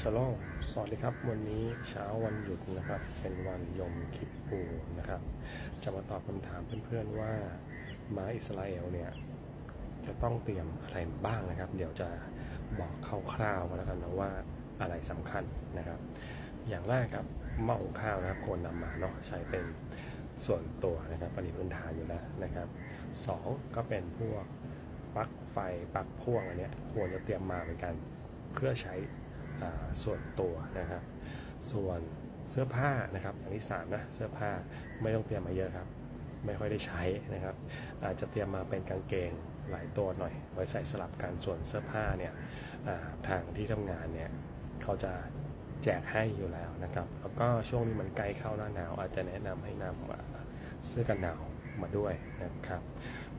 ชโลสวัสดีครับ วันนี้เช้าวันหยุดนะครับ เป็นวันยมคิปปูนะครับ จะมาตอบคำถามเพื่อนๆว่ามาอิสราเอลเนี่ย จะต้องเตรียมอะไรบ้างนะครับ เดี๋ยวจะบอกคร่าวๆกันแล้วกันนะว่าอะไรสำคัญนะครับ อย่างแรกครับหม้อหุงข้าวนะครับควรนำมาเนาะใช้เป็นส่วนตัวนะครับอันนี้พื้นฐานอยู่แล้วนะครับสองก็เป็นพวกปลั๊กไฟปลั๊กพ่วงอันเนี้ยควรจะเตรียมมาเหมือนกัน เพื่อใช้ ส่วนตัวนะครับ ส่วนเสื้อผ้านะครับอย่างที่สามนะเสื้อผ้าไม่ต้องเตรียมมาเยอะครับ ไม่ค่อยได้ใช้นะครับ อาจจะเตรียมมาเป็นกางเกงหลายตัวหน่อย ไว้ใส่สลับกันส่วนเสื้อผ้าเนี่ยทางที่ทำงานเนี่ยเขาจะแจกให้อยู่แล้วนะครับ แล้วก็ช่วงนี้มันใกล้เข้าหน้าหนาว อาจจะแนะนำให้นำอ่าเสื้อกันหนาวมาด้วยนะครับ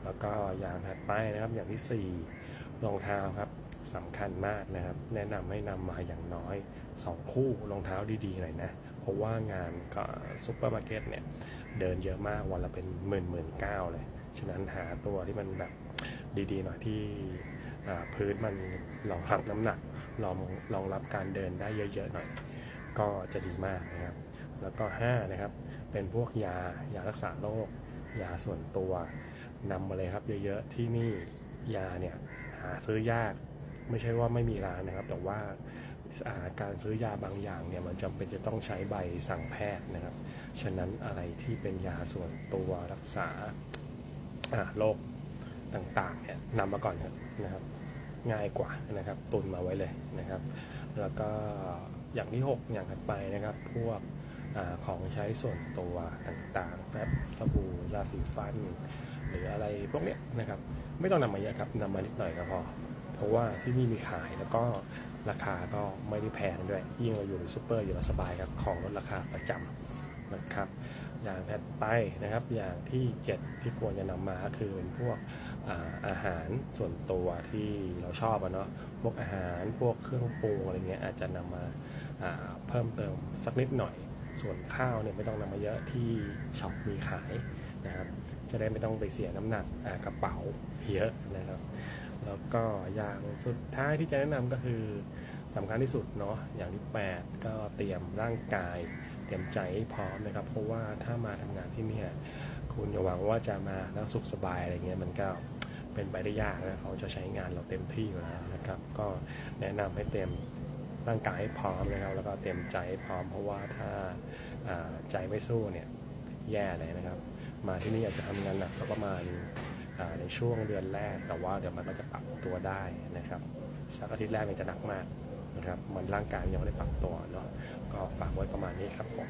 แล้วก็อย่างถัดไปนะครับอย่างที่สี่รองเท้าครับ สำคัญมากนะครับ แนะนำให้นำมาอย่างน้อย 2 คู่รองเท้าดีๆหน่อยนะ เพราะว่างานก็ซุปเปอร์มาร์เก็ตเนี่ย เดินเยอะมากวันละเป็นหมื่นหมื่นเก้าเลย ฉะนั้นหาตัวที่มันแบบดีๆหน่อยที่พื้นมันรองรับน้ำหนักรองรองรับการเดินได้เยอะๆหน่อย ก็จะดีมากนะครับ แล้วก็5นะครับเป็นพวกยายารักษาโรคยาส่วนตัวนำมาเลยครับเยอะๆที่นี่ยาเนี่ยหาซื้อยาก ไม่ใช่ว่าไม่มีร้านนะครับ แต่ว่าาการซื้อยาบางอย่างเนี่ยมันจำเป็นจะต้องใช้ใบสั่งแพทย์นะครับ ฉะนั้นอะไรที่เป็นยาส่วนตัวรักษาโรคต่างๆเนี่ยนำมาก่อนนะครับ ง่ายกว่านะครับตุนมาไว้เลยนะครับ แล้วก็อย่างที่ 6 อย่างถัดไปนะครับ พวกอของใช้ส่วนตัวต่างๆแฟบสบู่ยาสีฟัน หรืออะไรพวกเนี้ยนะครับ ไม่ต้องนำมาเยอะครับนำมานิดหน่อยก็พอ เพราะว่าที่นี่มีขายแล้วก็ราคาก็ไม่ได้แพงด้วย ยิ่งเราอยู่ในซูเปอร์อยู่แล้วสบายครับ ของลดราคาประจำนะครับ อย่างถัดไปนะครับ อย่างที่ 7 ที่ควรจะนำมาคือเป็นพวกอาอาหารส่วนตัวที่เราชอบอะเนาะ พวกอาหาร พวกเครื่องปรุงอะไรเงี้ยอาจจะนำมาาเพิ่มเติมสักนิดหน่อย ส่วนข้าวเนี่ยไม่ต้องนำมาเยอะที่ช็อปมีขายนะครับ จะได้ไม่ต้องไปเสียน้ำหนักกระเป๋าเยอะนะครับ แล้วก็อย่างสุดท้ายที่จะแนะนำก็คือสำคัญที่สุดเนาะอย่างที่ 8 ก็เตรียมร่างกาย เตรียมใจให้พร้อมนะครับ เพราะว่าถ้ามาทำงานที่นี่คุณอย่าหวังว่าจะมาแล้วสุขสบายอะไรเงี้ยมันก็เป็นไปได้ยากนะเขาจะใช้งานเราเต็มที่อยู่แล้วนะครับ ก็แนะนำให้เตรียมร่างกายให้พร้อมนะครับ แล้วก็เตรียมใจให้พร้อม เพราะว่าถ้าาใจไม่สู้เนี่ยแย่เลยนะครับ มาที่นี่อาจจะทำงานหนักสักประมาณ ในช่วงเดือนแรก แต่ว่าเดี๋ยวมันก็จะปรับตัวได้นะครับสักอาทิตย์แรกมันจะหนักมากนะครับมันร่างกายยังไม่ได้ปรับตัวเนาะก็ฝากไว้ประมาณนี้ครับผม